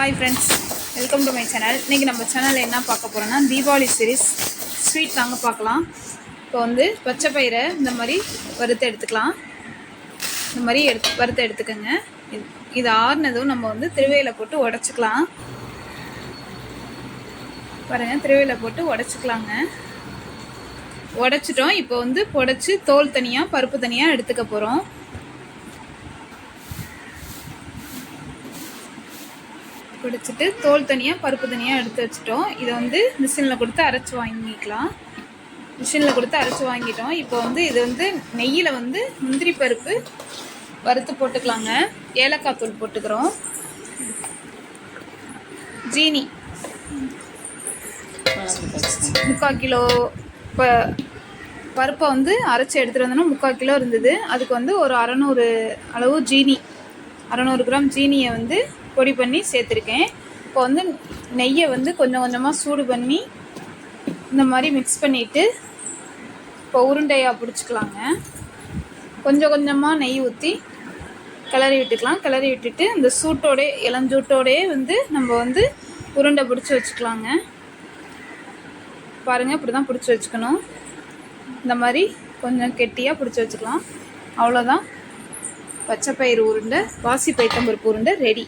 Hi friends welcome to my channel இன்றைக்கி நம்ம சேனலில் என்ன பார்க்க போகிறோன்னா தீபாவளி சீரீஸ் ஸ்வீட் தாங்க பார்க்கலாம். இப்போ வந்து பச்சை பயிரை இந்த மாதிரி வறுத்து எடுத்துக்கலாம். இந்த மாதிரி எடுத்து வறுத்து எடுத்துக்கோங்க. இது இது ஆறுனதும் நம்ம வந்து திருவையில் போட்டு உடச்சிக்கலாம். பாருங்கள் திருவையில் போட்டு உடச்சிக்கலாங்க. உடச்சிட்டோம். இப்போ வந்து புடச்சி தோல் தனியாக பருப்பு தனியாக எடுத்துக்க போகிறோம் பிடிச்சிட்டு தோல் தனியாக பருப்பு தனியாக எடுத்து வச்சுட்டோம். இதை வந்து மிஷினில் கொடுத்து அரைச்சி வாங்கிக்கலாம். மிஷினில் கொடுத்து அரைச்சி வாங்கிட்டோம். இப்போ வந்து இது வந்து நெய்யில் வந்து முந்திரி பருப்பு வறுத்து போட்டுக்கலாங்க. ஏலக்காய் தூள் போட்டுக்கிறோம். ஜீனி. முக்கால் கிலோ இப்போ பருப்பை வந்து அரைச்சி எடுத்துகிட்டு வந்தோன்னா முக்கால் கிலோ இருந்தது. அதுக்கு வந்து ஒரு அறநூறு அளவு ஜீனி. அறநூறு கிராம் ஜீனியை வந்து பொடி பண்ணி சேர்த்துருக்கேன். இப்போ வந்து நெய்யை வந்து கொஞ்சம் கொஞ்சமாக சூடு பண்ணி இந்த மாதிரி மிக்ஸ் பண்ணிவிட்டு இப்போ உருண்டையாக பிடிச்சிக்கலாங்க. கொஞ்சம் கொஞ்சமாக நெய் ஊற்றி கிளறி விட்டுக்கலாம். கிளறி விட்டுட்டு இந்த சூட்டோடே இளஞ்சூட்டோடே வந்து நம்ம வந்து உருண்டை பிடிச்சி வச்சுக்கலாங்க. பாருங்கள் இப்படி தான் பிடிச்சி வச்சுக்கணும். இந்த மாதிரி கொஞ்சம் கெட்டியாக பிடிச்சி வச்சுக்கலாம். அவ்வளோதான் பச்சைப்பயிறு உருண்டை பாசி பைத்தம்பருப்பு உருண்டை ரெடி